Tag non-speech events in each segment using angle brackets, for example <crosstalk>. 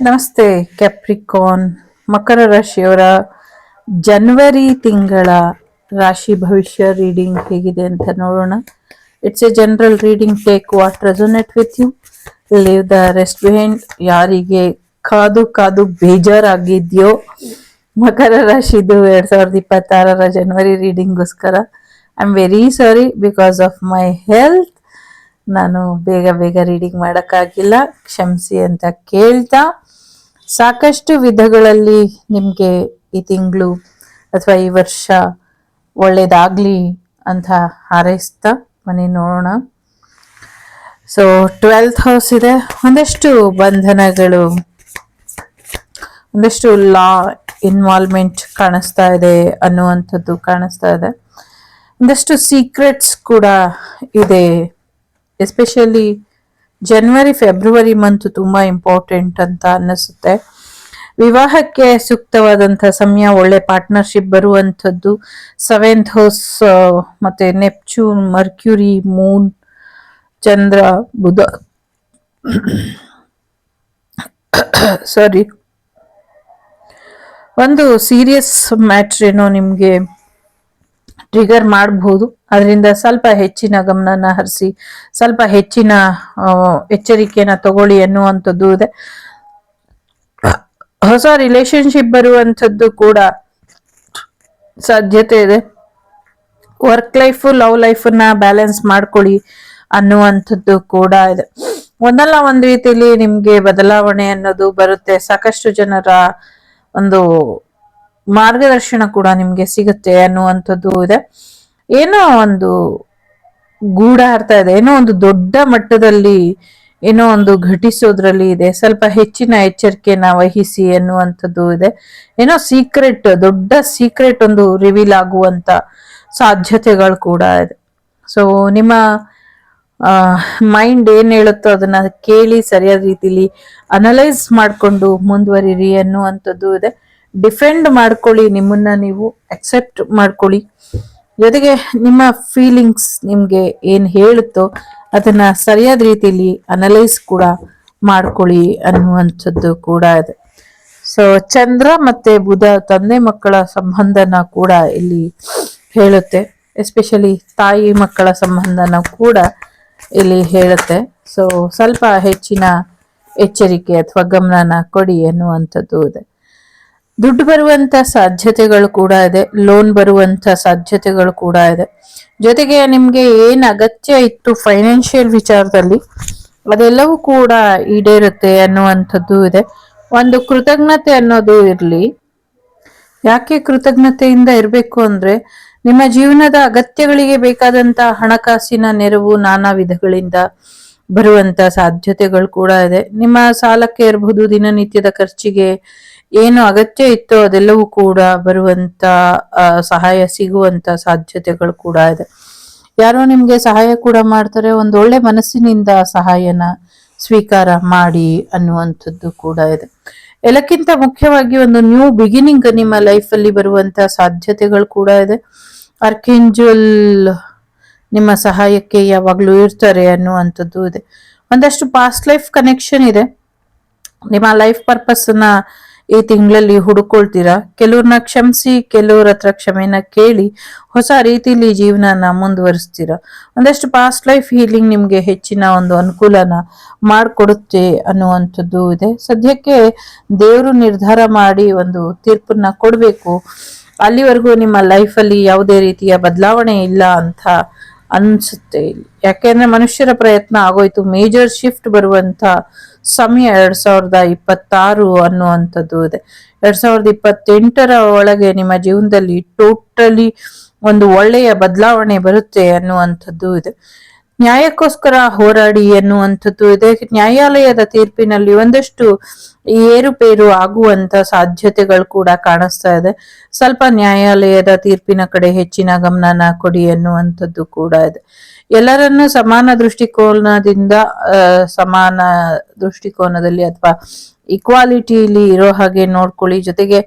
ನಮಸ್ತೆ ಕ್ಯಾಪ್ರಿಕಾನ್ ಮಕರ ರಾಶಿಯವರ ಜನವರಿ ತಿಂಗಳ ರಾಶಿ ಭವಿಷ್ಯ ರೀಡಿಂಗ್ ಹೇಗಿದೆ ಅಂತ ನೋಡೋಣ. It's a general reading take what resonate with you leave the rest behind ಯಾರಿಗೆ ಕಾದು ಕಾದು ಬೇಜಾರಾಗಿದೆಯೋ ಮಕರ ರಾಶಿದು ಎರಡು ಸಾವಿರದ ಇಪ್ಪತ್ತಾರರ ಜನ್ವರಿ ರೀಡಿಂಗ್ಗೋಸ್ಕರ I am very sorry because of my health ನಾನು ಬೇಗ ಬೇಗ ರೀಡಿಂಗ್ ಮಾಡೋಕ್ಕಾಗಿಲ್ಲ. ಕ್ಷಮಿಸಿ ಅಂತ ಕೇಳ್ತಾ ಸಾಕಷ್ಟು ವಿಧಗಳಲ್ಲಿ ನಿಮಗೆ ಈ ತಿಂಗಳು ಅಥವಾ ಈ ವರ್ಷ ಒಳ್ಳೇದಾಗಲಿ ಅಂತ ಹಾರೈಸ್ತಾ ಮನೆ ನೋಡೋಣ. ಸೊ ಟ್ವೆಲ್ತ್ ಹೌಸ್ ಇದೆ. ಒಂದಷ್ಟು ಬಂಧನಗಳು, ಒಂದಷ್ಟು ಲಾ ಇನ್ವಾಲ್ವ್ಮೆಂಟ್ ಕಾಣಿಸ್ತಾ ಇದೆ ಅನ್ನುವಂಥದ್ದು ಕಾಣಿಸ್ತಾ ಇದೆ. ಒಂದಷ್ಟು ಸೀಕ್ರೆಟ್ಸ್ ಕೂಡ ಇದೆ ಎಸ್ಪೆಷಲಿ ಜನವರಿ ಫೆಬ್ರವರಿ ಮಂತ್ ತುಂಬಾ ಇಂಪಾರ್ಟೆಂಟ್ ಅಂತ ಅನ್ನಿಸುತ್ತೆ. ವಿವಾಹಕ್ಕೆ ಸೂಕ್ತವಾದಂಥ ಸಮಯ, ಒಳ್ಳೆ ಪಾರ್ಟ್ನರ್ಶಿಪ್ ಬರುವಂಥದ್ದು ಸೆವೆಂತ್ ಹೌಸ್ ಮತ್ತೆ Neptune Mercury moon Chandra, Budha. Sorry ಒಂದು ಸೀರಿಯಸ್ ಮ್ಯಾಟ್ರ್ ನಿಮಗೆ ಟ್ರಿಗರ್ ಮಾಡಬಹುದು. ಅದರಿಂದ ಸ್ವಲ್ಪ ಹೆಚ್ಚಿನ ಗಮನನ ಹರಿಸಿ, ಸ್ವಲ್ಪ ಹೆಚ್ಚಿನ ಎಚ್ಚರಿಕೆಯನ್ನ ತಗೊಳ್ಳಿ ಅನ್ನುವಂಥದ್ದು ಇದೆ. ಹೊಸ ರಿಲೇಶನ್ಶಿಪ್ ಬರುವಂಥದ್ದು ಕೂಡ ಸಾಧ್ಯತೆ ಇದೆ. ವರ್ಕ್ ಲೈಫು ಲವ್ ಲೈಫನ್ನ ಬ್ಯಾಲೆನ್ಸ್ ಮಾಡ್ಕೊಳ್ಳಿ ಅನ್ನುವಂಥದ್ದು ಕೂಡ ಇದೆ. ಒಂದಲ್ಲ ಒಂದು ರೀತಿಯಲ್ಲಿ ನಿಮ್ಗೆ ಬದಲಾವಣೆ ಅನ್ನೋದು ಬರುತ್ತೆ. ಸಾಕಷ್ಟು ಜನರ ಒಂದು ಮಾರ್ಗದರ್ಶನ ಕೂಡ ನಿಮ್ಗೆ ಸಿಗುತ್ತೆ ಅನ್ನುವಂಥದ್ದು ಇದೆ. ಏನೋ ಒಂದು ಗೂಢಾರ್ಥ ಇದೆ. ಏನೋ ಒಂದು ದೊಡ್ಡ ಮಟ್ಟದಲ್ಲಿ ಏನೋ ಒಂದು ಘಟಿಸೋದ್ರಲ್ಲಿ ಇದೆ. ಸ್ವಲ್ಪ ಹೆಚ್ಚಿನ ಎಚ್ಚರಿಕೆನ ವಹಿಸಿ ಅನ್ನುವಂಥದ್ದು ಇದೆ. ಏನೋ ಸೀಕ್ರೆಟ್ ದೊಡ್ಡ ಸೀಕ್ರೆಟ್ ಒಂದು ರಿವೀಲ್ ಆಗುವಂತ ಸಾಧ್ಯತೆಗಳು ಕೂಡ ಇದೆ. ಸೊ ನಿಮ್ಮ ಮೈಂಡ್ ಏನ್ ಹೇಳುತ್ತೋ ಅದನ್ನ ಕೇಳಿ ಸರಿಯಾದ ರೀತಿಲಿ ಅನಲೈಸ್ ಮಾಡಿಕೊಂಡು ಮುಂದುವರಿರಿ ಅನ್ನುವಂಥದ್ದು ಇದೆ. ಡಿಫೆಂಡ್ ಮಾಡ್ಕೊಳ್ಳಿ ನಿಮ್ಮನ್ನ ನೀವು ಅಕ್ಸೆಪ್ಟ್ ಮಾಡ್ಕೊಳ್ಳಿ. ಜೊತೆಗೆ ನಿಮ್ಮ ಫೀಲಿಂಗ್ಸ್ ನಿಮ್ಗೆ ಏನ್ ಹೇಳುತ್ತೋ ಅದನ್ನ ಸರಿಯಾದ ರೀತಿಯಲ್ಲಿ ಅನಲೈಸ್ ಕೂಡ ಮಾಡ್ಕೊಳ್ಳಿ ಅನ್ನುವಂಥದ್ದು ಕೂಡ ಇದೆ. ಸೊ ಚಂದ್ರ ಮತ್ತೆ ಬುಧ ತಂದೆ ಮಕ್ಕಳ ಸಂಬಂಧನ ಕೂಡ ಇಲ್ಲಿ ಹೇಳುತ್ತೆ. ಎಸ್ಪೆಷಲಿ ತಾಯಿ ಮಕ್ಕಳ ಸಂಬಂಧನ ಕೂಡ ಇಲ್ಲಿ ಹೇಳುತ್ತೆ. ಸೊ ಸ್ವಲ್ಪ ಹೆಚ್ಚಿನ ಎಚ್ಚರಿಕೆ ಅಥವಾ ಗಮನನ ಕೊಡಿ ಅನ್ನುವಂಥದ್ದು ಇದೆ. ದುಡ್ಡು ಬರುವಂತ ಸಾಧ್ಯತೆಗಳು ಕೂಡ ಇದೆ ಲೋನ್ ಬರುವಂತ ಸಾಧ್ಯತೆಗಳು ಕೂಡ ಇದೆ. ಜೊತೆಗೆ ನಿಮ್ಗೆ ಏನ್ ಅಗತ್ಯ ಇತ್ತು ಫೈನಾನ್ಷಿಯಲ್ ವಿಚಾರದಲ್ಲಿ? ಅದೆಲ್ಲವೂ ಕೂಡ ಈಡೇರುತ್ತೆ ಅನ್ನುವಂಥದ್ದು ಇದೆ. ಒಂದು ಕೃತಜ್ಞತೆ ಅನ್ನೋದು ಇರ್ಲಿ. ಯಾಕೆ ಕೃತಜ್ಞತೆಯಿಂದ ಇರಬೇಕು ಅಂದ್ರೆ, ನಿಮ್ಮ ಜೀವನದ ಅಗತ್ಯಗಳಿಗೆ ಬೇಕಾದಂತ ಹಣಕಾಸಿನ ನೆರವು ನಾನಾ ವಿಧಗಳಿಂದ ಬರುವಂತ ಸಾಧ್ಯತೆಗಳು ಕೂಡ ಇದೆ. ನಿಮ್ಮ ಸಾಲಕ್ಕೆ ಇರಬಹುದು, ದಿನನಿತ್ಯದ ಖರ್ಚಿಗೆ ಏನು ಅಗತ್ಯ ಇತ್ತೋ ಅದೆಲ್ಲವೂ ಕೂಡ ಬರುವಂತ ಸಹಾಯ ಸಿಗುವಂತ ಸಾಧ್ಯತೆಗಳು ಕೂಡ ಇದೆ. ಯಾರೋ ನಿಮ್ಗೆ ಸಹಾಯ ಕೂಡ ಮಾಡ್ತಾರೆ, ಒಂದು ಒಳ್ಳೆ ಮನಸ್ಸಿನಿಂದ ಸಹಾಯನ ಸ್ವೀಕಾರ ಮಾಡಿ ಅನ್ನುವಂಥದ್ದು ಕೂಡ ಇದೆ. ಎಲ್ಲಕ್ಕಿಂತ ಮುಖ್ಯವಾಗಿ ಒಂದು ನ್ಯೂ ಬಿಗಿನಿಂಗ್ ನಿಮ್ಮ ಲೈಫಲ್ಲಿ ಬರುವಂತ ಸಾಧ್ಯತೆಗಳು ಕೂಡ ಇದೆ. ಅರ್ಕೆಂಜಲ್ ನಿಮ್ಮ ಸಹಾಯಕ್ಕೆ ಯಾವಾಗ್ಲೂ ಇರ್ತಾರೆ ಅನ್ನುವಂಥದ್ದು ಇದೆ. ಒಂದಷ್ಟು ಪಾಸ್ಟ್ ಲೈಫ್ ಕನೆಕ್ಷನ್ ಇದೆ. ನಿಮ್ಮ ಲೈಫ್ ಪರ್ಪಸ್ನ ಈ ತಿಂಗಳಲ್ಲಿ ಹುಡುಕೊಳ್ತೀರಾ? ಕೆಲವ್ರನ್ನ ಕ್ಷಮಿಸಿ, ಕೆಲವ್ರ ಹತ್ರ ಕ್ಷಮೆನ ಕೇಳಿ ಹೊಸ ರೀತಿಯಲ್ಲಿ ಜೀವನನ ಮುಂದುವರಿಸ್ತೀರಾ? ಒಂದಷ್ಟು ಪಾಸ್ಟ್ ಲೈಫ್ ಹೀಲಿಂಗ್ ನಿಮಗೆ ಹೆಚ್ಚಿನ ಒಂದು ಅನುಕೂಲನ ಮಾಡಿಕೊಡುತ್ತೆ ಅನ್ನುವಂಥದ್ದು ಇದೆ. ಸದ್ಯಕ್ಕೆ ದೇವರು ನಿರ್ಧಾರ ಮಾಡಿ ಒಂದು ತೀರ್ಪನ್ನ ಕೊಡಬೇಕು. ಅಲ್ಲಿವರೆಗೂ ನಿಮ್ಮ ಲೈಫಲ್ಲಿ ಯಾವುದೇ ರೀತಿಯ ಬದಲಾವಣೆ ಇಲ್ಲ ಅಂತ ಅನ್ಸುತ್ತೆ ಇಲ್ಲಿ. ಯಾಕೆಂದ್ರೆ ಮನುಷ್ಯರ ಪ್ರಯತ್ನ ಆಗೋಯ್ತು. ಮೇಜರ್ ಶಿಫ್ಟ್ ಬರುವಂತ ಸಮಯ ಎರಡ್ ಸಾವಿರದ ಇಪ್ಪತ್ತಾರು ಅನ್ನುವಂಥದ್ದು ಇದೆ. ಎರಡ್ ಸಾವಿರದ ಇಪ್ಪತ್ತೆಂಟರ ಒಳಗೆ ನಿಮ್ಮ ಜೀವನದಲ್ಲಿ ಟೋಟಲಿ ಒಂದು ಒಳ್ಳೆಯ ಬದಲಾವಣೆ ಬರುತ್ತೆ ಅನ್ನುವಂಥದ್ದು ಇದೆ. ನ್ಯಾಯಕ್ಕೋಸ್ಕರ ಹೋರಾಡಿ ಎನ್ನುವಂಥದ್ದು ಇದೆ. ನ್ಯಾಯಾಲಯದ ತೀರ್ಪಿನಲ್ಲಿ ಒಂದಷ್ಟು ಏರುಪೇರು ಆಗುವಂತ ಸಾಧ್ಯತೆಗಳು ಕೂಡ ಕಾಣಿಸ್ತಾ ಇದೆ. ಸ್ವಲ್ಪ ನ್ಯಾಯಾಲಯದ ತೀರ್ಪಿನ ಕಡೆ ಹೆಚ್ಚಿನ ಗಮನನ ಕೊಡಿ ಎನ್ನುವಂಥದ್ದು ಕೂಡ ಇದೆ. ಎಲ್ಲರನ್ನು ಸಮಾನ ದೃಷ್ಟಿಕೋನದಿಂದ ಸಮಾನ ದೃಷ್ಟಿಕೋನದಲ್ಲಿ ಅಥವಾ ಇಕ್ವಾಲಿಟಿಲಿ ಇರೋ ಹಾಗೆ ನೋಡ್ಕೊಳ್ಳಿ. ಜೊತೆಗೆ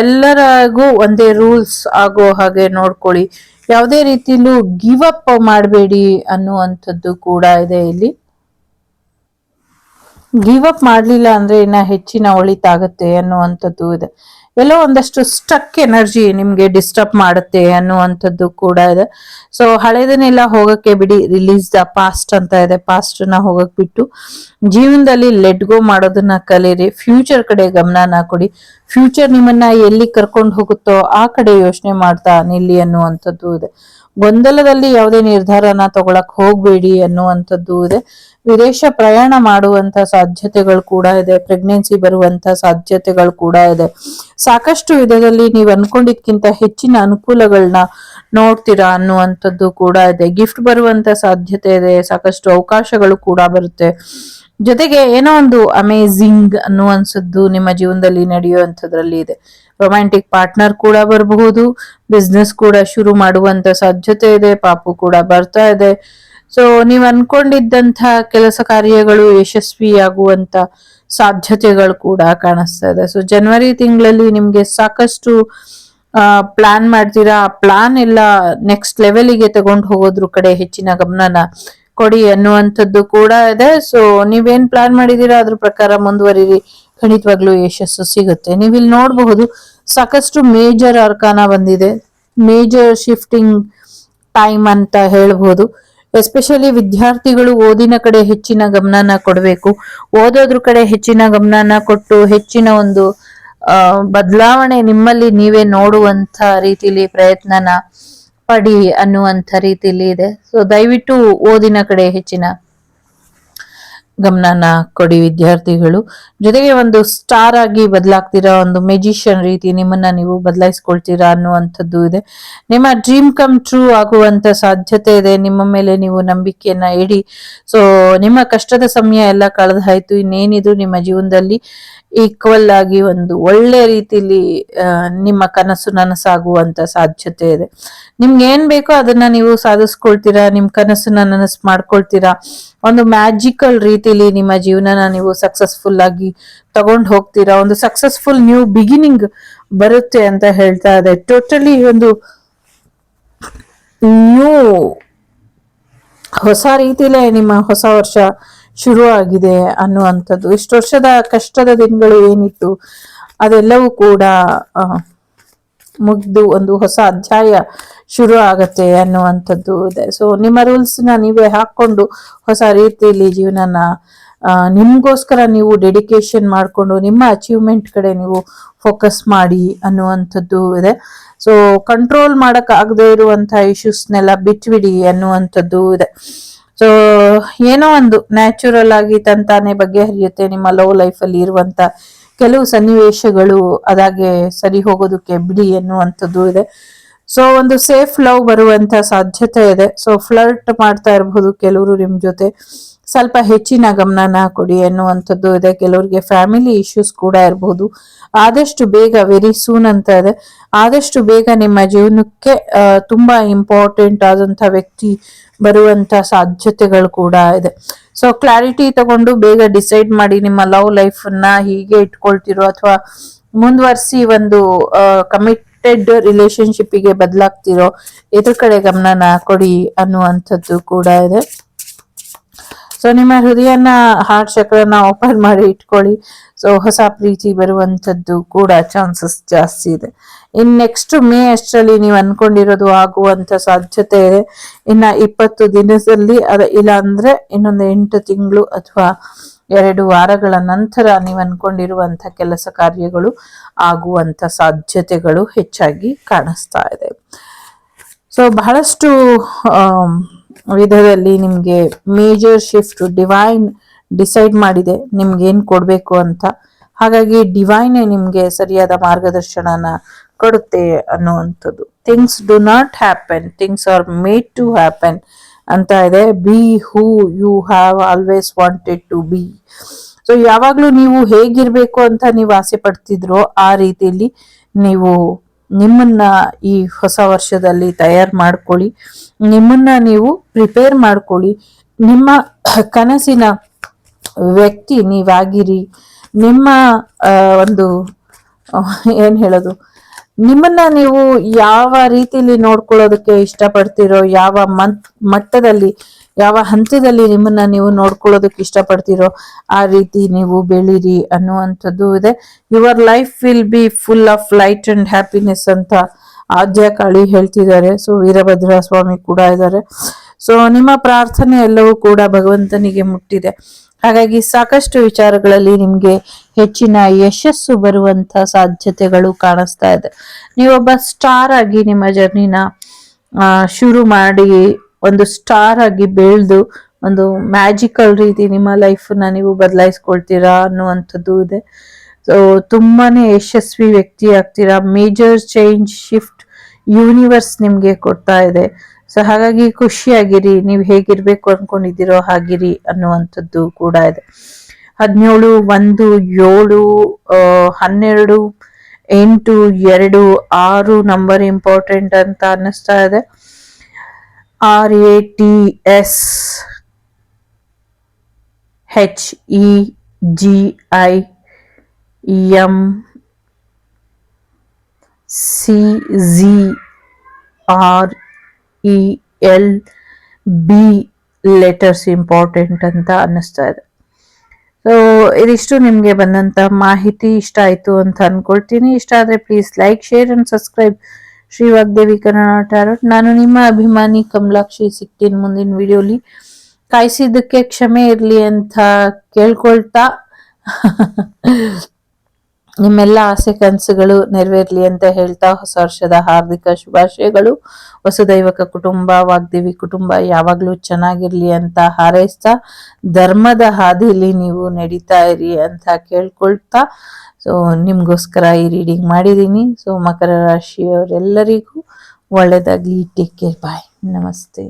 ಎಲ್ಲರಿಗೂ ಒಂದೇ ರೂಲ್ಸ್ ಆಗೋ ಹಾಗೆ ನೋಡ್ಕೊಳ್ಳಿ. ಯಾವುದೇ ರೀತಿಲೂ ಗಿವ್ ಅಪ್ ಮಾಡಬೇಡಿ ಅನ್ನುವಂಥದ್ದು ಕೂಡ ಇದೆ ಇಲ್ಲಿ. ಗಿವ್ ಅಪ್ ಮಾಡಲಿಲ್ಲ ಅಂದ್ರೆ ಇನ್ನ ಹೆಚ್ಚಿನ ಒಳಿತಾಗತ್ತೆ ಅನ್ನುವಂಥದ್ದು ಇದೆ. ಎಲ್ಲೋ ಒಂದಷ್ಟು ಸ್ಟಕ್ ಎನರ್ಜಿ ನಿಮ್ಗೆ ಡಿಸ್ಟರ್ಬ್ ಮಾಡುತ್ತೆ ಅನ್ನುವಂಥದ್ದು ಕೂಡ ಇದೆ. ಸೊ ಹಳೇದನ್ನೆಲ್ಲ ಹೋಗಕ್ಕೆ ಬಿಡಿ ರಿಲೀಸ್ ದ ಪಾಸ್ಟ್ ಅಂತ ಇದೆ. ಪಾಸ್ಟ್ನ ಹೋಗಕ್ ಬಿಟ್ಟು ಜೀವನದಲ್ಲಿ ಲೆಟ್ ಗೋ ಮಾಡೋದನ್ನ ಕಲೀರಿ. ಫ್ಯೂಚರ್ ಕಡೆ ಗಮನನ ಕೊಡಿ. ಫ್ಯೂಚರ್ ನಿಮ್ಮನ್ನ ಎಲ್ಲಿ ಕರ್ಕೊಂಡು ಹೋಗುತ್ತೋ ಆ ಕಡೆ ಯೋಚನೆ ಮಾಡ್ತಾ ನಿಲ್ಲಿ ಅನ್ನುವಂಥದ್ದು ಇದೆ. ಗೊಂದಲದಲ್ಲಿ ಯಾವುದೇ ನಿರ್ಧಾರನ ತಗೊಳಕ್ ಹೋಗ್ಬೇಡಿ ಅನ್ನುವಂಥದ್ದು ಇದೆ. ವಿದೇಶ ಪ್ರಯಾಣ ಮಾಡುವಂತ ಸಾಧ್ಯತೆಗಳು ಕೂಡ ಇದೆ. ಪ್ರೆಗ್ನೆನ್ಸಿ ಬರುವಂತ ಸಾಧ್ಯತೆಗಳು ಕೂಡ ಇದೆ. ಸಾಕಷ್ಟು ವಿಧದಲ್ಲಿ ನೀವು ಅನ್ಕೊಂಡಿದ್ಕಿಂತ ಹೆಚ್ಚಿನ ಅನುಕೂಲಗಳನ್ನ ನೋಡ್ತೀರಾ ಅನ್ನುವಂಥದ್ದು ಕೂಡ ಇದೆ. ಗಿಫ್ಟ್ ಬರುವಂತ ಸಾಧ್ಯತೆ ಇದೆ. ಸಾಕಷ್ಟು ಅವಕಾಶಗಳು ಕೂಡ ಬರುತ್ತೆ. ಜೊತೆಗೆ ಏನೋ ಒಂದು ಅಮೇಝಿಂಗ್ ಅನ್ನುವಂಥದ್ದು ನಿಮ್ಮ ಜೀವನದಲ್ಲಿ ನಡೆಯುವಂಥದ್ರಲ್ಲಿ ಇದೆ. ರೊಮ್ಯಾಂಟಿಕ್ ಪಾರ್ಟ್ನರ್ ಕೂಡ ಬರಬಹುದು ಬಿಸ್ನೆಸ್ ಕೂಡ ಶುರು ಮಾಡುವಂತ ಸಾಧ್ಯತೆ ಇದೆ, ಪಾಪು ಕೂಡ ಬರ್ತಾ ಇದೆ. ಸೊ ನೀವು ಅನ್ಕೊಂಡಿದ್ದಂತ ಕೆಲಸ ಕಾರ್ಯಗಳು ಯಶಸ್ವಿಯಾಗುವಂತ ಸಾಧ್ಯತೆಗಳು ಕೂಡ ಕಾಣಿಸ್ತಾ ಇದೆ. ಸೊ ಜನವರಿ ತಿಂಗಳಲ್ಲಿ ನಿಮ್ಗೆ ಸಾಕಷ್ಟು ಪ್ಲಾನ್ ಮಾಡ್ತೀರಾ? ಆ ಪ್ಲಾನ್ ಎಲ್ಲ ನೆಕ್ಸ್ಟ್ ಲೆವೆಲಿಗೆ ತಗೊಂಡು ಹೋಗೋದ್ರ ಕಡೆ ಹೆಚ್ಚಿನ ಗಮನನ ಕೊಡಿ ಅನ್ನುವಂಥದ್ದು ಕೂಡ ಇದೆ. ಸೊ ನೀವೇನ್ ಪ್ಲಾನ್ ಮಾಡಿದೀರಾ? ಅದ್ರ ಪ್ರಕಾರ ಮುಂದುವರಿರಿ. ಖಂಡಿತವಾಗ್ಲೂ ಯಶಸ್ಸು ಸಿಗುತ್ತೆ. ನೀವು ಇಲ್ಲಿ ನೋಡಬಹುದು ಸಾಕಷ್ಟು ಮೇಜರ್ ಅರ್ಕಾನ ಬಂದಿದೆ. ಮೇಜರ್ ಶಿಫ್ಟಿಂಗ್ ಟೈಮ್ ಅಂತ ಹೇಳ್ಬಹುದು. ಎಸ್ಪೆಷಲಿ ವಿದ್ಯಾರ್ಥಿಗಳು ಓದಿನ ಕಡೆ ಹೆಚ್ಚಿನ ಗಮನನ ಕೊಡಬೇಕು. ಓದೋದ್ರ ಕಡೆ ಹೆಚ್ಚಿನ ಗಮನನ ಕೊಟ್ಟು ಹೆಚ್ಚಿನ ಒಂದು ಬದಲಾವಣೆ ನಿಮ್ಮಲ್ಲಿ ನೀವೇ ನೋಡುವಂತ ರೀತಿಲಿ ಪ್ರಯತ್ನನ ಪಡಿ ಅನ್ನುವಂಥ ರೀತಿಲಿ ಇದೆ. ಸೊ ದಯವಿಟ್ಟು ಓದಿನ ಕಡೆ ಹೆಚ್ಚಿನ ಗಮನನ ಕೊಡಿ ವಿದ್ಯಾರ್ಥಿಗಳು. ಜೊತೆಗೆ ಒಂದು ಸ್ಟಾರ್ ಆಗಿ ಬದಲಾಗ್ತಿರೋ, ಒಂದು ಮೆಜಿಷಿಯನ್ ರೀತಿ ನಿಮ್ಮನ್ನ ನೀವು ಬದಲಾಯಿಸ್ಕೊಳ್ತೀರಾ ಅನ್ನುವಂಥದ್ದು ಇದೆ. ನಿಮ್ಮ ಡ್ರೀಮ್ ಕಮ್ ಟ್ರೂ ಆಗುವಂತ ಸಾಧ್ಯತೆ ಇದೆ. ನಿಮ್ಮ ಮೇಲೆ ನೀವು ನಂಬಿಕೆಯನ್ನ ಇಡಿ. ಸೊ ನಿಮ್ಮ ಕಷ್ಟದ ಸಮಯ ಎಲ್ಲ ಕಳೆದಾಯ್ತು. ಇನ್ನೇನಿದ್ರು ನಿಮ್ಮ ಜೀವನದಲ್ಲಿ ಈಕ್ವಲ್ ಆಗಿ ಒಂದು ಒಳ್ಳೆ ರೀತಿಲಿ ನಿಮ್ಮ ಕನಸು ನನಸಾಗುವಂತ ಸಾಧ್ಯತೆ ಇದೆ. ನಿಮ್ಗೆ ಏನ್ ಬೇಕೋ ಅದನ್ನ ನೀವು ಸಾಧಿಸ್ಕೊಳ್ತೀರಾ, ನಿಮ್ ಕನಸನ್ನ ನನಸು ಮಾಡ್ಕೊಳ್ತೀರಾ ಒಂದು ಮ್ಯಾಜಿಕಲ್ ರೀತಿಲಿ ನಿಮ್ಮ ಜೀವನನ ನೀವು ಸಕ್ಸಸ್ಫುಲ್ ಆಗಿ ತಗೊಂಡು ಹೋಗ್ತೀರಾ? ಒಂದು ಸಕ್ಸಸ್ಫುಲ್ ನ್ಯೂ ಬಿಗಿನಿಂಗ್ ಬರುತ್ತೆ ಅಂತ ಹೇಳ್ತಾ ಇದೆ. ಟೋಟಲಿ ಒಂದು ನ್ಯೂ ಹೊಸ ರೀತಿಲೇ ನಿಮ್ಮ ಹೊಸ ವರ್ಷ ಶುರು ಆಗಿದೆ ಅನ್ನುವಂಥದ್ದು. ಇಷ್ಟು ವರ್ಷದ ಕಷ್ಟದ ದಿನಗಳು ಏನಿತ್ತು, ಅದೆಲ್ಲವೂ ಕೂಡ ಮುಗ್ದು ಒಂದು ಹೊಸ ಅಧ್ಯಾಯ ಶುರು ಆಗತ್ತೆ ಅನ್ನುವಂಥದ್ದು ಇದೆ. ಸೊ ನಿಮ್ಮ ರೂಲ್ಸ್ನ ನೀವೇ ಹಾಕೊಂಡು ಹೊಸ ರೀತಿಯಲ್ಲಿ ಜೀವನನ ನಿಮಗೋಸ್ಕರ ನೀವು ಡೆಡಿಕೇಶನ್ ಮಾಡಿಕೊಂಡು ನಿಮ್ಮ ಅಚೀವ್ಮೆಂಟ್ ಕಡೆ ನೀವು ಫೋಕಸ್ ಮಾಡಿ ಅನ್ನುವಂಥದ್ದು ಇದೆ. ಸೊ ಕಂಟ್ರೋಲ್ ಮಾಡಕ್ ಇರುವಂಥ ಇಶ್ಯೂಸ್ನೆಲ್ಲ ಬಿಟ್ಬಿಡಿ ಅನ್ನುವಂಥದ್ದು ಇದೆ. ಸೊ ಏನೋ ಒಂದು ನ್ಯಾಚುರಲ್ ಆಗಿ ತಂತಾನೆ ಬಗೆಹರಿಯುತ್ತೆ ನಿಮ್ಮ ಲವ್ ಲೈಫಲ್ಲಿ ಇರುವಂಥ ಕೆಲವು ಸನ್ನಿವೇಶಗಳು ಅದಾಗೆ ಸರಿ ಹೋಗೋದಕ್ಕೆ ಬಿಡಿ ಎನ್ನುವಂಥದ್ದು ಇದೆ. ಸೊ ಒಂದು ಸೇಫ್ ಲವ್ ಬರುವಂತ ಸಾಧ್ಯತೆ ಇದೆ. ಸೊ ಫ್ಲರ್ಟ್ ಮಾಡ್ತಾ ಇರಬಹುದು ಕೆಲವರು ನಿಮ್ ಜೊತೆ. ಸ್ವಲ್ಪ ಹೆಚ್ಚಿನ ಗಮನನ ಕೊಡಿ ಅನ್ನುವಂಥದ್ದು ಇದೆ. ಕೆಲವರಿಗೆ ಫ್ಯಾಮಿಲಿ ಇಶ್ಯೂಸ್ ಕೂಡ ಇರಬಹುದು ಆದಷ್ಟು ಬೇಗ ವೆರಿ ಸೂನ್ ಅಂತ ಇದೆ. ಆದಷ್ಟು ಬೇಗ ನಿಮ್ಮ ಜೀವನಕ್ಕೆ ತುಂಬ ಇಂಪಾರ್ಟೆಂಟ್ ಆದಂಥ ವ್ಯಕ್ತಿ ಬರುವಂತ ಸಾಧ್ಯತೆಗಳು ಕೂಡ ಇದೆ. ಸೊ ಕ್ಲಾರಿಟಿ ತಗೊಂಡು ಬೇಗ ಡಿಸೈಡ್ ಮಾಡಿ ನಿಮ್ಮ ಲವ್ ಲೈಫ್ ಅನ್ನ ಹೀಗೆ ಇಟ್ಕೊಳ್ತಿರೋ ಅಥವಾ ಮುಂದುವರಿಸಿ ಒಂದು ಕಮಿಟೆಡ್ ರಿಲೇಶನ್ಶಿಪ್ಗೆ ಬದಲಾಗ್ತಿರೋ ಇದ್ರ ಕಡೆ ಗಮನನ ಕೊಡಿ ಅನ್ನುವಂಥದ್ದು ಕೂಡ ಇದೆ. ಸೊ ನಿಮ್ಮ ಹೃದಯನ ಹಾರ್ಟ್ ಚಕ್ರನ್ನ ಓಪನ್ ಮಾಡಿ ಇಟ್ಕೊಳ್ಳಿ. ಸೊ ಹೊಸ ಪ್ರೀತಿ ಬರುವಂತದ್ದು ಕೂಡ ಚಾನ್ಸಸ್ ಜಾಸ್ತಿ ಇದೆ. ಇನ್ ನೆಕ್ಸ್ಟ್ ಮೇ ಅಷ್ಟರಲ್ಲಿ ನೀವು ಅನ್ಕೊಂಡಿರೋದು ಆಗುವಂತ ಸಾಧ್ಯತೆ ಇದೆ. ಇನ್ನ ಇಪ್ಪತ್ತು ದಿನದಲ್ಲಿ ಅದ, ಇಲ್ಲ ಅಂದ್ರೆ ಇನ್ನೊಂದು ಎಂಟು ತಿಂಗಳು ಅಥವಾ ಎರಡು ವಾರಗಳ ನಂತರ ನೀವು ಅನ್ಕೊಂಡಿರುವಂತ ಕೆಲಸ ಕಾರ್ಯಗಳು ಆಗುವಂತ ಸಾಧ್ಯತೆಗಳು ಹೆಚ್ಚಾಗಿ ಕಾಣಿಸ್ತಾ ಇದೆ. ಸೊ ಬಹಳಷ್ಟು ವಿಧದಲ್ಲಿ ನಿಮಗೆ ಮೇಜರ್ ಶಿಫ್ಟ್ ಡಿವೈನ್ ಡಿಸೈಡ್ ಮಾಡಿದೆ ನಿಮ್ಗೆ ಏನು ಕೊಡಬೇಕು ಅಂತ. ಹಾಗಾಗಿ ಡಿವೈನ್ ನಿಮಗೆ ಸರಿಯಾದ ಮಾರ್ಗದರ್ಶನನ ಕೊಡುತ್ತೆ ಅನ್ನುವಂಥದ್ದು. Things do not happen things are made to happen ಅಂತ ಇದೆ. Be who you have always wanted to be so ಯಾವಾಗಲೂ ನೀವು ಹೇಗಿರಬೇಕು ಅಂತ ನೀವು ಆಸೆ ಪಡ್ತಿದ್ರೋ ಆ ರೀತಿಯಲ್ಲಿ ನೀವು ನಿಮ್ಮನ್ನ ಈ ಹೊಸ ವರ್ಷದಲ್ಲಿ ತಯಾರು ಮಾಡ್ಕೊಳ್ಳಿ. ನಿಮ್ಮನ್ನ ನೀವು ಪ್ರಿಪೇರ್ ಮಾಡ್ಕೊಳ್ಳಿ. ನಿಮ್ಮ ಕನಸಿನ ವ್ಯಕ್ತಿ ನೀವಾಗಿರಿ. ನಿಮ್ಮ ಒಂದು ಏನು ಹೇಳೋದು? ನಿಮ್ಮನ್ನ ನೀವು ಯಾವ ರೀತಿಲಿ ನೋಡ್ಕೊಳ್ಳೋದಕ್ಕೆ ಇಷ್ಟಪಡ್ತಿರೋ, ಯಾವ ಮಂತ್ ಮಟ್ಟದಲ್ಲಿ, ಯಾವ ಹಂತದಲ್ಲಿ ನಿಮ್ಮನ್ನ ನೀವು ನೋಡ್ಕೊಳ್ಳೋದಕ್ಕೆ ಇಷ್ಟಪಡ್ತಿರೋ, ಆ ರೀತಿ ನೀವು ಬೆಳೀರಿ ಅನ್ನುವಂಥದ್ದು ಇದೆ. Your life will be full of light and happiness ಅಂತ ಆದ್ಯ ಕಾಳಿ ಹೇಳ್ತಿದ್ದಾರೆ. ಸೊ ವೀರಭದ್ರ ಸ್ವಾಮಿ ಕೂಡ ಇದ್ದಾರೆ. ಸೊ ನಿಮ್ಮ ಪ್ರಾರ್ಥನೆ ಎಲ್ಲವೂ ಕೂಡ ಭಗವಂತನಿಗೆ ಮುಟ್ಟಿದೆ. ಹಾಗಾಗಿ ಸಾಕಷ್ಟು ವಿಚಾರಗಳಲ್ಲಿ ನಿಮ್ಗೆ ಹೆಚ್ಚಿನ ಯಶಸ್ಸು ಬರುವಂತ ಸಾಧ್ಯತೆಗಳು ಕಾಣಿಸ್ತಾ ಇದೆ. ನೀವೊಬ್ಬ ಸ್ಟಾರ್ ಆಗಿ ನಿಮ್ಮ ಜರ್ನಿನ ಶುರು ಮಾಡಿ ಒಂದು ಸ್ಟಾರ್ ಆಗಿ ಬೆಳೆದು ಒಂದು ಮ್ಯಾಜಿಕಲ್ ರೀತಿ ನಿಮ್ಮ ಲೈಫನ್ನ ನೀವು ಬದಲಾಯಿಸ್ಕೊಳ್ತೀರಾ ಅನ್ನುವಂಥದ್ದು ಇದೆ. ಸೊ ತುಂಬಾನೇ ಯಶಸ್ವಿ ವ್ಯಕ್ತಿ ಆಗ್ತೀರಾ. ಮೇಜರ್ ಚೇಂಜ್ ಶಿಫ್ಟ್ ಯೂನಿವರ್ಸ್ ನಿಮಗೆ ಕೊಡ್ತಾ ಇದೆ. ಸೊ ಹಾಗಾಗಿ ಖುಷಿಯಾಗಿರಿ. ನೀವು ಹೇಗಿರ್ಬೇಕು ಅನ್ಕೊಂಡಿದ್ದೀರೋ ಹಾಗಿರಿ ಅನ್ನುವಂಥದ್ದು ಕೂಡ ಇದೆ. ಹದಿನೇಳು, ಒಂದು, ಏಳು ಹನ್ನೆರಡು, ಎಂಟು, ಎರಡು, ಆರು ನಂಬರ್ ಇಂಪಾರ್ಟೆಂಟ್ ಅಂತ ಅನ್ನಿಸ್ತಾ ಇದೆ. R A T S H E G I M C G R E L B letters important ಅಂತ ಅನ್ನಿಸ್ತಾ ಇದೆ. ಸೊ ಇದಿಷ್ಟು ನಿಮಗೆ ಬಂದಂಥ ಮಾಹಿತಿ ಇಷ್ಟ ಆಯಿತು ಅಂತ ಅಂದ್ಕೊಳ್ತೀನಿ ಇಷ್ಟ ಆದರೆ please like share and subscribe Shri Vagdevi Kannada ನಾನು ನಿಮ್ಮ ಅಭಿಮಾನಿ ಕಮಲಾಕ್ಷಿ ಸಿಗ್ತೀನಿ ಮುಂದಿನ ವಿಡಿಯೋಲಿ ಕಾಯಿಸಿದ್ದಕ್ಕೆ ಕ್ಷಮೆ ಇರಲಿ ಅಂತ ಕೇಳ್ಕೊಳ್ತಾ. <laughs> ನಿಮ್ಮೆಲ್ಲ ಆಸೆ ಕನಸುಗಳು ನೆರವೇರ್ಲಿ ಅಂತ ಹೇಳ್ತಾ ಹೊಸ ವರ್ಷದ ಹಾರ್ದಿಕ ಶುಭಾಶಯಗಳು. ವಸುದೈವಕ ಕುಟುಂಬ ವಾಗ್ದೇವಿ ಕುಟುಂಬ ಯಾವಾಗಲೂ ಚೆನ್ನಾಗಿರ್ಲಿ ಅಂತ ಹಾರೈಸ್ತಾ, ಧರ್ಮದ ಹಾದಿಲಿ ನೀವು ನಡೀತಾ ಇರಿ ಅಂತ ಕೇಳ್ಕೊಳ್ತಾ, ಸೊ ನಿಮ್ಗೋಸ್ಕರ ಈ ರೀಡಿಂಗ್ ಮಾಡಿದ್ದೀನಿ. ಸೊ ಮಕರ ರಾಶಿಯವರೆಲ್ಲರಿಗೂ ಒಳ್ಳೆಯದಾಗಲಿ ಟೇಕ್ ಕೇರ್ ಬಾಯ್ ನಮಸ್ತೆ.